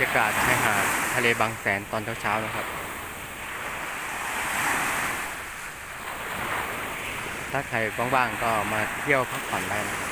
รยากาศชายหาดทะเลบางแสนตอนเช้าๆนะครับ ถ้าใครว่างๆก็มาเที่ยวพักผ่อนได้นะครับ